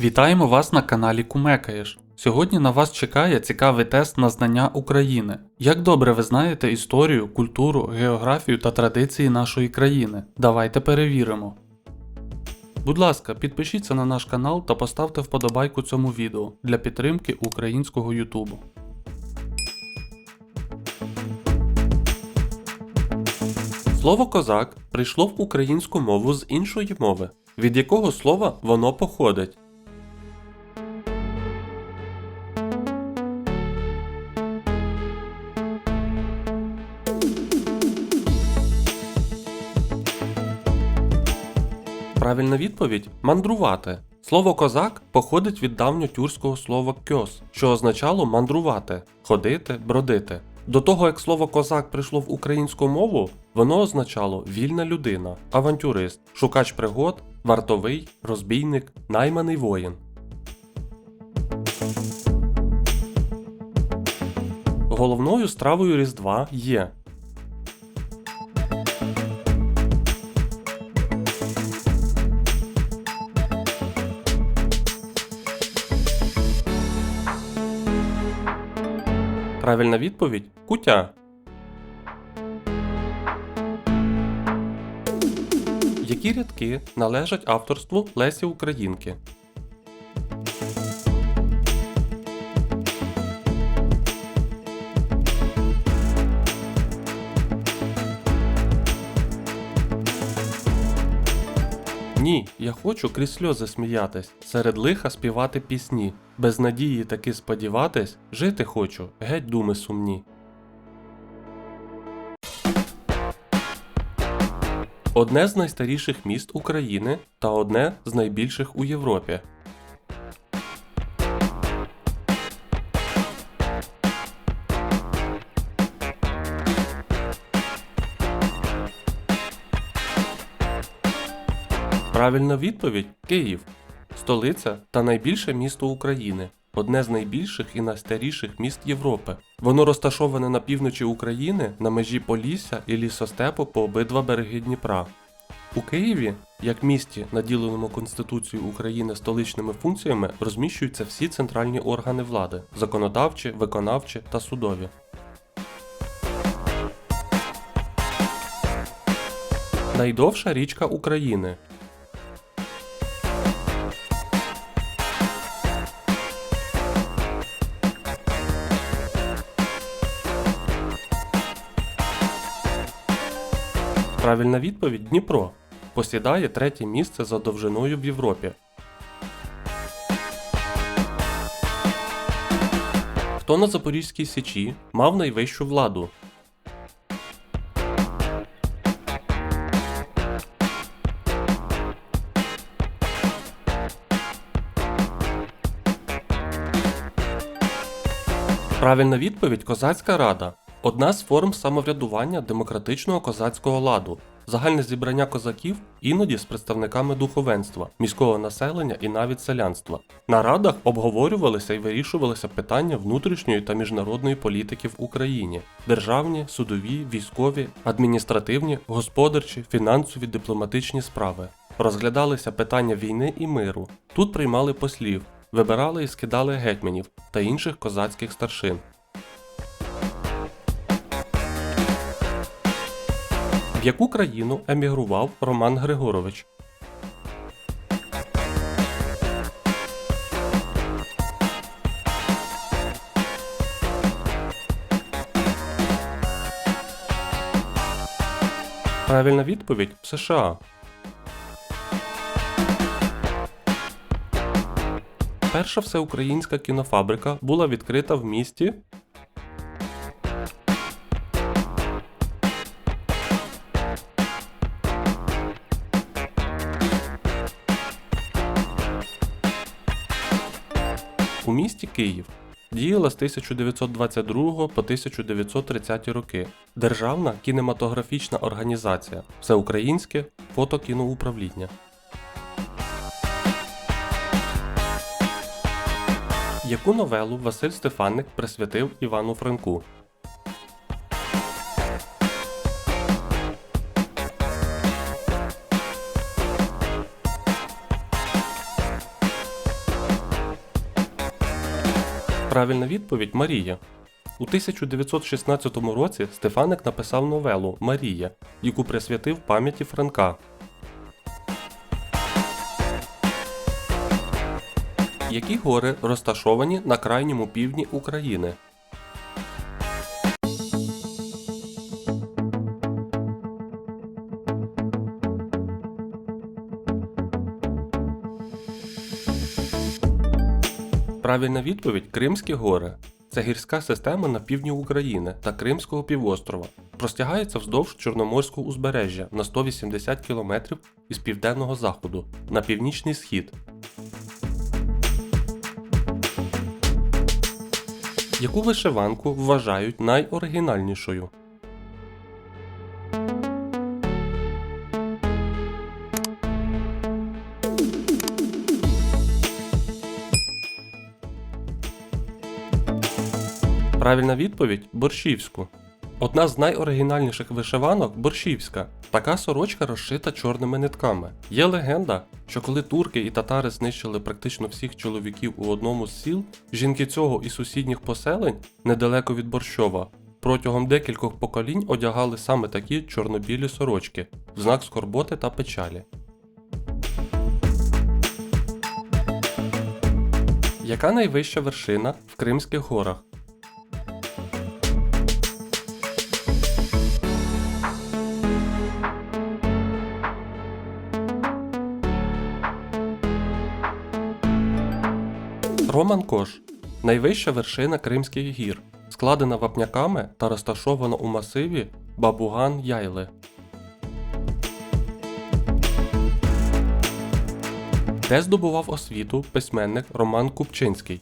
Вітаємо вас на каналі Кумекаєш. Сьогодні на вас чекає цікавий тест на знання України. Як добре ви знаєте історію, культуру, географію та традиції нашої країни? Давайте перевіримо. Будь ласка, підпишіться на наш канал та поставте вподобайку цьому відео для підтримки українського Ютубу. Слово козак прийшло в українську мову з іншої мови, від якого слова воно походить. Правильна відповідь мандрувати. Слово козак походить від давньотюркського слова кьос, що означало мандрувати, ходити, бродити. До того як слово козак прийшло в українську мову, воно означало вільна людина, авантюрист, шукач пригод, вартовий, розбійник, найманий воїн. Головною стравою Різдва є Правильна відповідь кутя. Які рядки належать авторству Лесі Українки? Ні, я хочу крізь сльози сміятись, серед лиха співати пісні, без надії таки сподіватись, жити хочу, геть думи сумні. Одне з найстаріших міст України та одне з найбільших у Європі. Правильна відповідь Київ. Столиця та найбільше місто України. Одне з найбільших і найстаріших міст Європи. Воно розташоване на півночі України на межі Полісся і лісостепу по обидва береги Дніпра. У Києві, як місті, наділеному Конституцією України столичними функціями, розміщуються всі центральні органи влади законодавчі, виконавчі та судові. Найдовша річка України Правильна відповідь Дніпро. Посідає третє місце за довжиною в Європі. Хто на Запорізькій Січі мав найвищу владу? Правильна відповідь Козацька рада. Одна з форм самоврядування демократичного козацького ладу, загальне зібрання козаків іноді з представниками духовенства, міського населення і навіть селянства. На радах обговорювалися і вирішувалися питання внутрішньої та міжнародної політики в Україні: державні, судові, військові, адміністративні, господарчі, фінансові, дипломатичні справи. Розглядалися питання війни і миру. Тут приймали послів, вибирали і скидали гетьманів та інших козацьких старшин. В яку країну емігрував Роман Григорович? Правильна відповідь в США. Перша всеукраїнська кінофабрика була відкрита в місті Київ. Діяла з 1922 по 1930 роки. Державна кінематографічна організація, Всеукраїнське фотокіноуправління. Яку новелу Василь Стефанник присвятив Івану Франку? Правильна відповідь Марія. У 1916 році Стефаник написав новелу Марія, яку присвятив пам'яті Франка. Які гори розташовані на крайньому півдні України? Правильна відповідь Кримські гори. Це гірська система на півдні України та Кримського півострова. Простягається вздовж Чорноморського узбережжя на 180 км із південного заходу на північний схід. Яку вишиванку вважають найоригінальнішою? Правильна відповідь борщівську. Одна з найоригінальніших вишиванок борщівська. Така сорочка розшита чорними нитками. Є легенда, що коли турки і татари знищили практично всіх чоловіків у одному з сіл, жінки цього і сусідніх поселень, недалеко від Борщова, протягом декількох поколінь одягали саме такі чорнобілі сорочки в знак скорботи та печалі. Яка найвища вершина в Кримських горах? Роман Кош найвища вершина Кримських гір, складена вапняками та розташована у масиві Бабуган Яйли. Де здобував освіту письменник Роман Купчинський?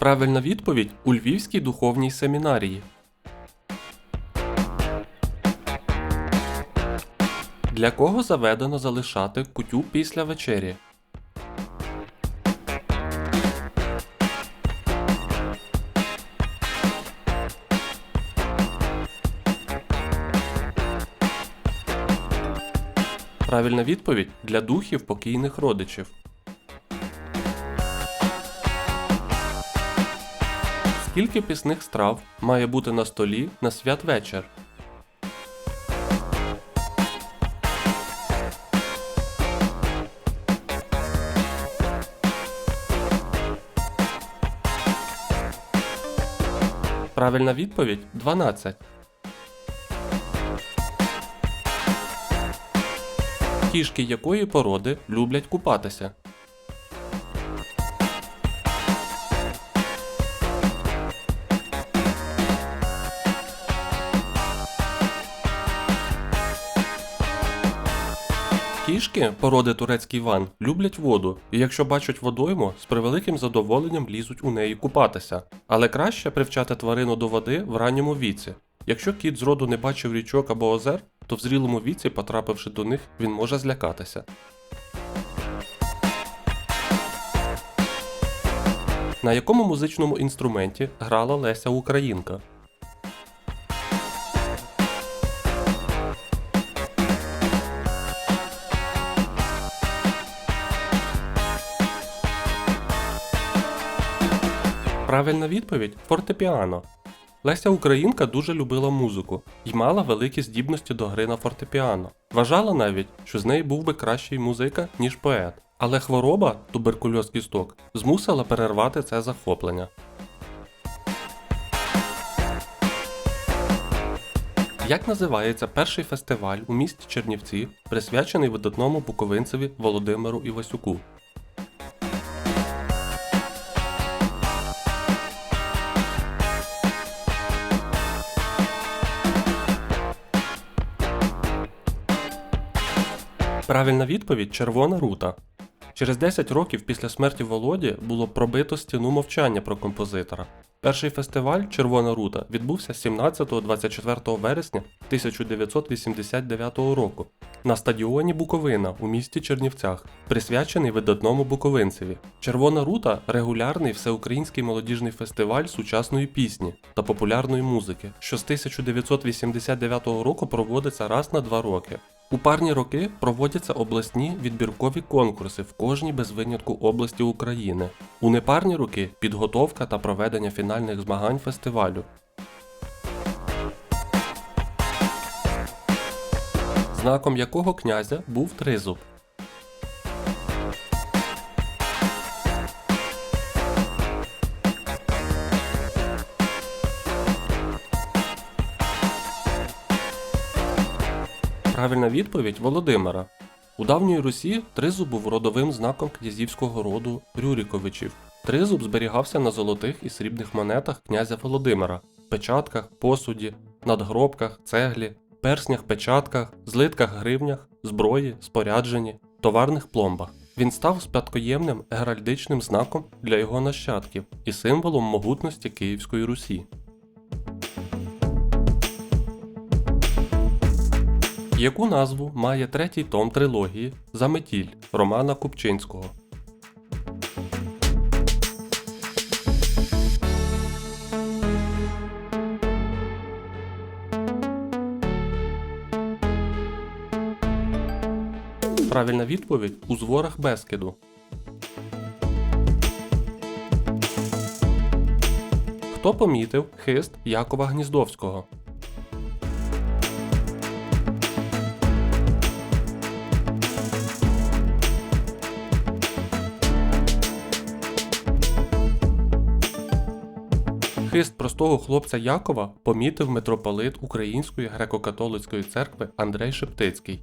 Правильна відповідь у Львівській духовній семінарії. Для кого заведено залишати кутю після вечері? Правильна відповідь для духів покійних родичів. Скільки пісних страв має бути на столі на святвечір? Правильна відповідь 12. Кішки якої породи люблять купатися? Кішки породи турецький ван люблять воду, і якщо бачать водойму, з превеликим задоволенням лізуть у неї купатися. Але краще привчати тварину до води в ранньому віці. Якщо кіт зроду не бачив річок або озер, то в зрілому віці, потрапивши до них, він може злякатися. На якому музичному інструменті грала Леся Українка? Правильна відповідь фортепіано. Леся Українка дуже любила музику і мала великі здібності до гри на фортепіано. Вважала навіть, що з неї був би кращий музика, ніж поет. Але хвороба, туберкульоз кісток, змусила перервати це захоплення. Як називається перший фестиваль у місті Чернівці, присвячений видатному буковинцеві Володимиру Івасюку? Правильна відповідь червона рута. Через 10 років після смерті Володі було пробито стіну мовчання про композитора. Перший фестиваль Червона рута відбувся 17-24 вересня 1989 року на стадіоні Буковина у місті Чернівцях, присвячений видатному буковинцеві. Червона рута регулярний всеукраїнський молодіжний фестиваль сучасної пісні та популярної музики, що з 1989 року проводиться раз на два роки. У парні роки проводяться обласні відбіркові конкурси в кожній без винятку області України. У непарні роки підготовка та проведення фінальних змагань фестивалю. Знаком якого князя був тризуб. Правильна відповідь Володимира. У давньої Русі тризуб був родовим знаком князівського роду Рюріковичів. Тризуб зберігався на золотих і срібних монетах князя Володимира, печатках, посуді, надгробках, цеглі, перснях, печатках, злитках гривнях, зброї, спорядженні, товарних пломбах. Він став спадкоємним геральдичним знаком для його нащадків і символом могутності Київської Русі. Яку назву має третій том трилогії Заметіль Романа Купчинського? Правильна відповідь у зворах Бескиду. Хто помітив хист Якова Гніздовського? Хист простого хлопця Якова помітив митрополит Української греко-католицької церкви Андрей Шептицький.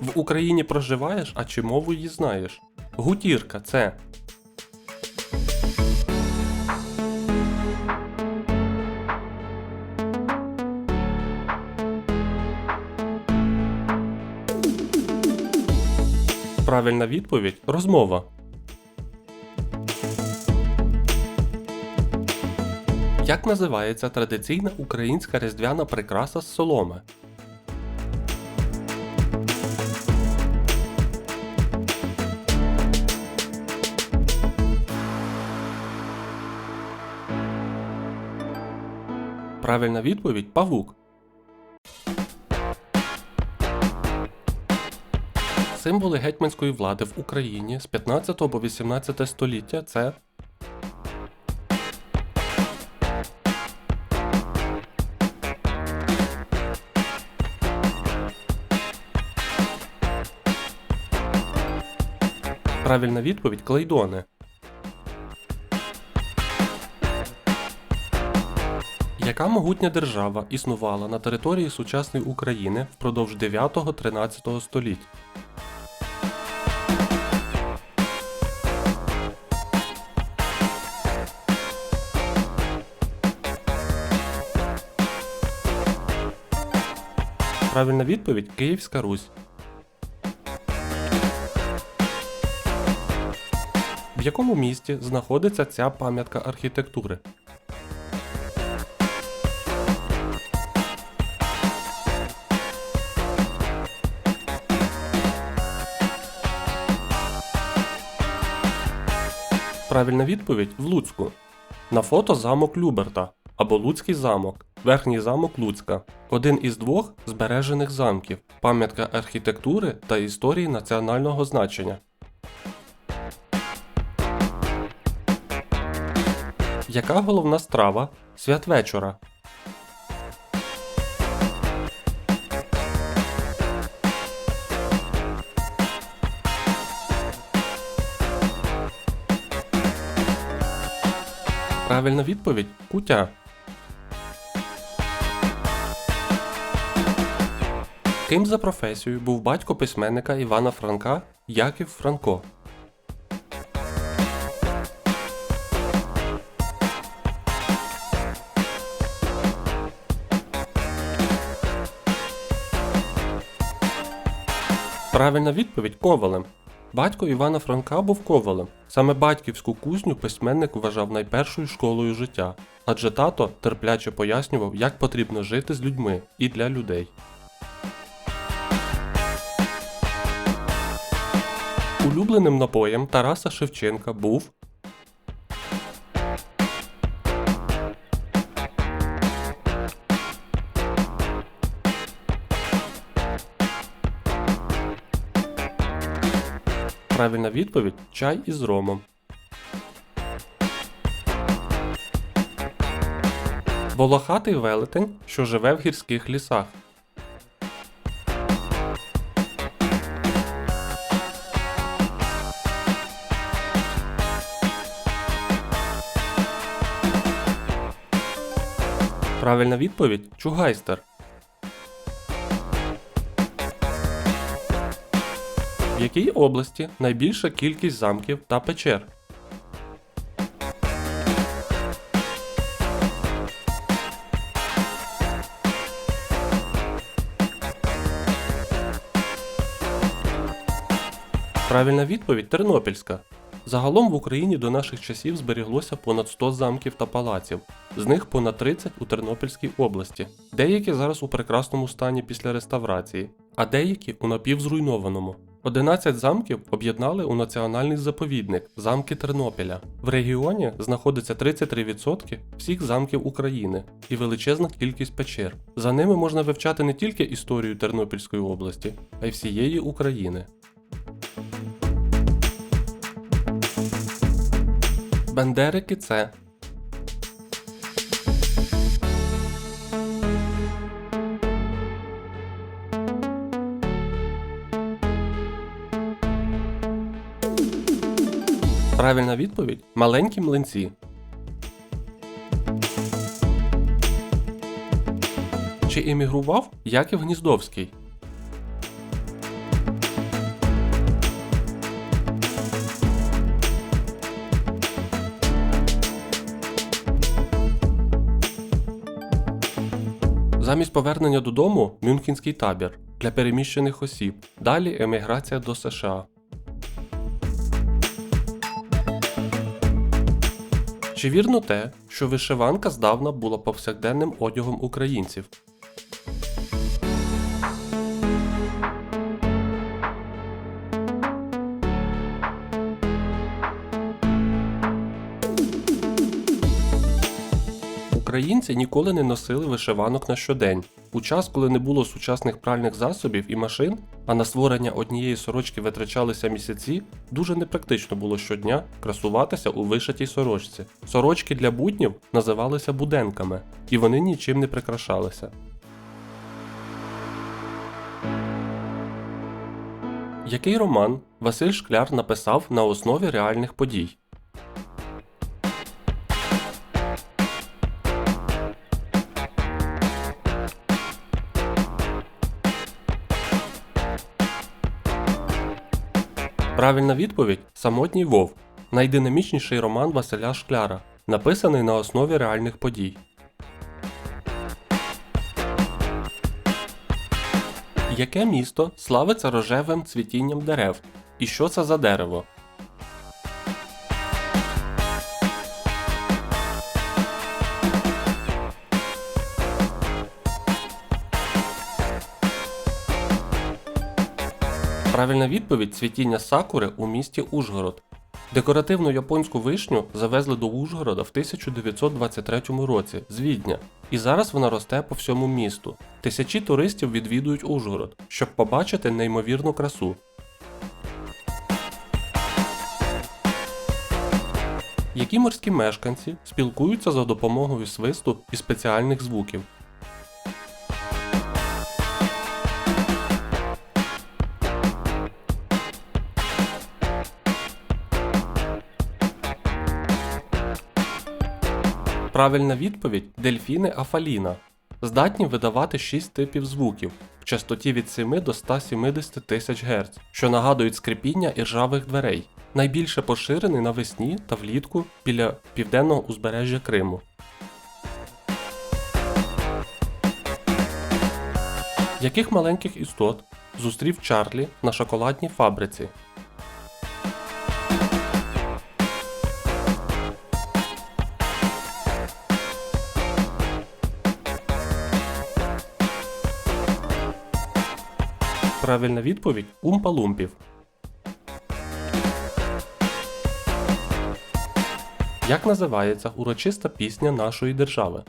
В Україні проживаєш, а чи мову її знаєш? Гутірка це. Правильна відповідь розмова. Як називається традиційна українська різдвяна прикраса з соломи? Правильна відповідь павук. Символи гетьманської влади в Україні з 15 по 18 століття це Правильна відповідь клейдони. Яка могутня держава існувала на території сучасної України впродовж 9-13 століть? Правильна відповідь Київська Русь. Якому місті знаходиться ця пам'ятка архітектури? Правильна відповідь в Луцьку. На фото замок Люберта або Луцький замок, верхній замок Луцька. Один із двох збережених замків, пам'ятка архітектури та історії національного значення. Яка головна страва святвечора? Правильна відповідь кутя. Ким за професією був батько письменника Івана Франка Яків Франко? Правильна відповідь ковалем. Батько Івана Франка був ковалем. Саме батьківську кузню письменник вважав найпершою школою життя, адже тато терпляче пояснював, як потрібно жити з людьми і для людей. Улюбленим напоєм Тараса Шевченка був Правильна відповідь чай із ромом. Волохатий велетень, що живе в гірських лісах. Правильна відповідь чугайстер. Якій області найбільша кількість замків та печер? Правильна відповідь Тернопільська. Загалом в Україні до наших часів зберіглося понад 100 замків та палаців, з них понад 30 у Тернопільській області, деякі зараз у прекрасному стані після реставрації, а деякі у напівзруйнованому. 11 замків об'єднали у національний заповідник замки Тернопіля. В регіоні знаходиться 33% всіх замків України і величезна кількість печер. За ними можна вивчати не тільки історію Тернопільської області, а й всієї України. Бендерики це Правильна відповідь маленькі млинці. Чи емігрував Яків Гніздовський? Замість повернення додому Мюнхенський табір для переміщених осіб. Далі еміграція до США. Чи вірно те, що вишиванка здавна була повсякденним одягом українців? Українці ніколи не носили вишиванок на щодень. У час, коли не було сучасних пральних засобів і машин, а на створення однієї сорочки витрачалися місяці, дуже непрактично було щодня красуватися у вишитій сорочці. Сорочки для буднів називалися буденками, і вони нічим не прикрашалися. Який роман Василь Шкляр написав на основі реальних подій? Правильна відповідь Самотній Вовк. Найдинамічніший роман Василя Шкляра, написаний на основі реальних подій. Яке місто славиться рожевим цвітінням дерев? І що це за дерево? Правильна відповідь цвітіння сакури у місті Ужгород. Декоративну японську вишню завезли до Ужгорода в 1923 році з Відня, і зараз вона росте по всьому місту. Тисячі туристів відвідують Ужгород, щоб побачити неймовірну красу. Які морські мешканці спілкуються за допомогою свисту і спеціальних звуків? Правильна відповідь дельфіни Афаліна. Здатні видавати 6 типів звуків в частоті від 7 до 170 тисяч Гц, що нагадують скрипіння іржавих дверей. Найбільше поширений навесні та влітку біля південного узбережжя Криму. Яких маленьких істот зустрів Чарлі на шоколадній фабриці? Правильна відповідь Умпа-Лумпів. Як називається урочиста пісня нашої держави?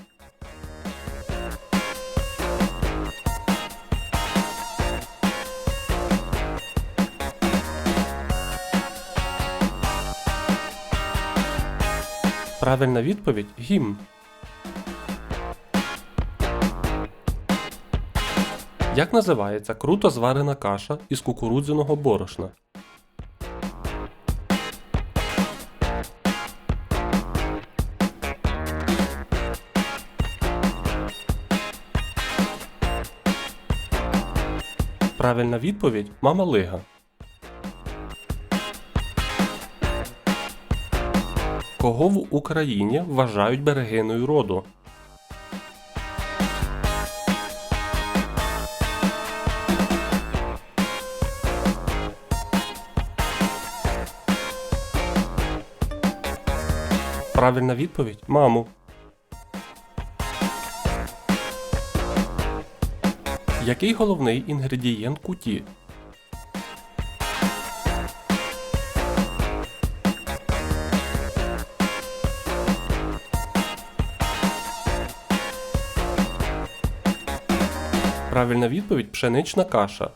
Правильна відповідь гімн. Як називається круто зварена каша із кукурудзяного борошна? Правильна відповідь мама лига. Кого в Україні вважають берегиною роду? Правильна відповідь маму. Який головний інгредієнт куті? Правильна відповідь пшенична каша.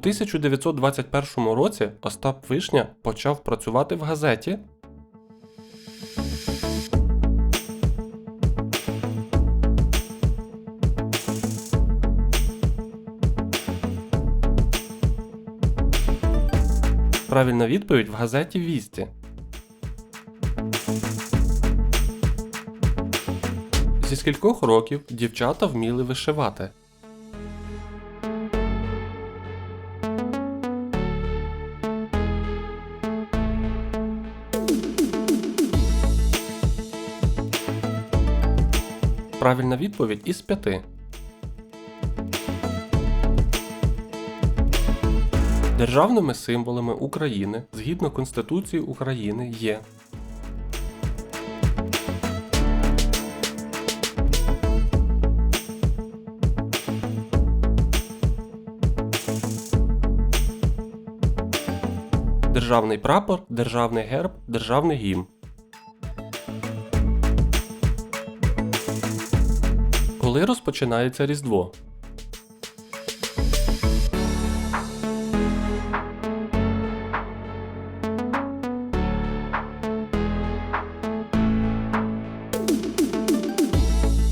1921 році Остап Вишня почав працювати в газеті. Правильна відповідь в газеті Вісті. Зі скількох років дівчата вміли вишивати. Правильна відповідь із п'яти. Державними символами України згідно Конституції України є Державний прапор, державний герб, державний гімн. Коли розпочинається Різдво?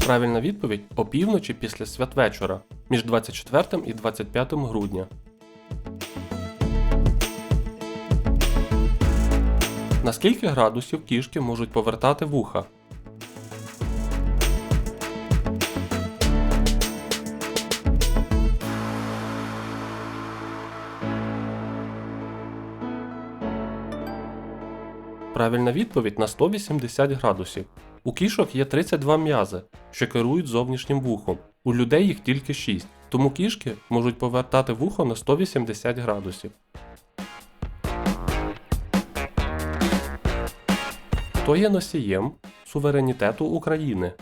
Правильна відповідь опівночі після святвечора між 24 і 25 грудня. На скільки градусів кішки можуть повертати вуха? Правильна відповідь на 180 градусів. У кішок є 32 м'язи, що керують зовнішнім вухом. У людей їх тільки 6, тому кішки можуть повертати вухо на 180 градусів. Хто є носієм суверенітету України?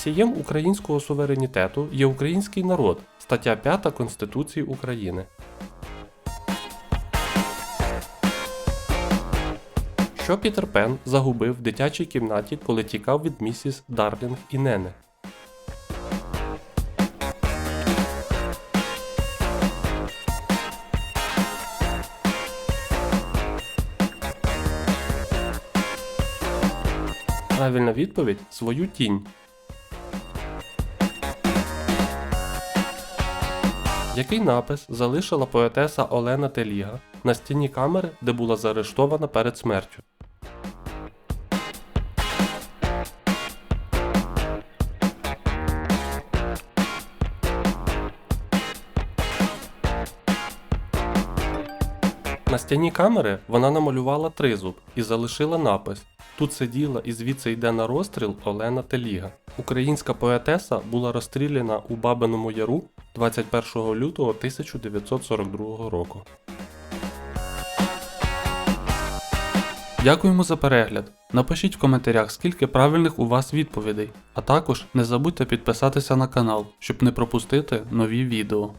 Носієм українського суверенітету є український народ, стаття 5 Конституції України. Що Пітер Пен загубив в дитячій кімнаті, коли тікав від місіс Дарлінг і Нене? Правильна відповідь свою тінь. Який напис залишила поетеса Олена Теліга на стіні камери, де була заарештована перед смертю? На стіні камери вона намалювала тризуб і залишила напис Тут сиділа і звідси йде на розстріл Олена Теліга. Українська поетеса була розстріляна у Бабиному Яру 21 лютого 1942 року. Дякуємо за перегляд. Напишіть в коментарях, скільки правильних у вас відповідей, а також не забудьте підписатися на канал, щоб не пропустити нові відео.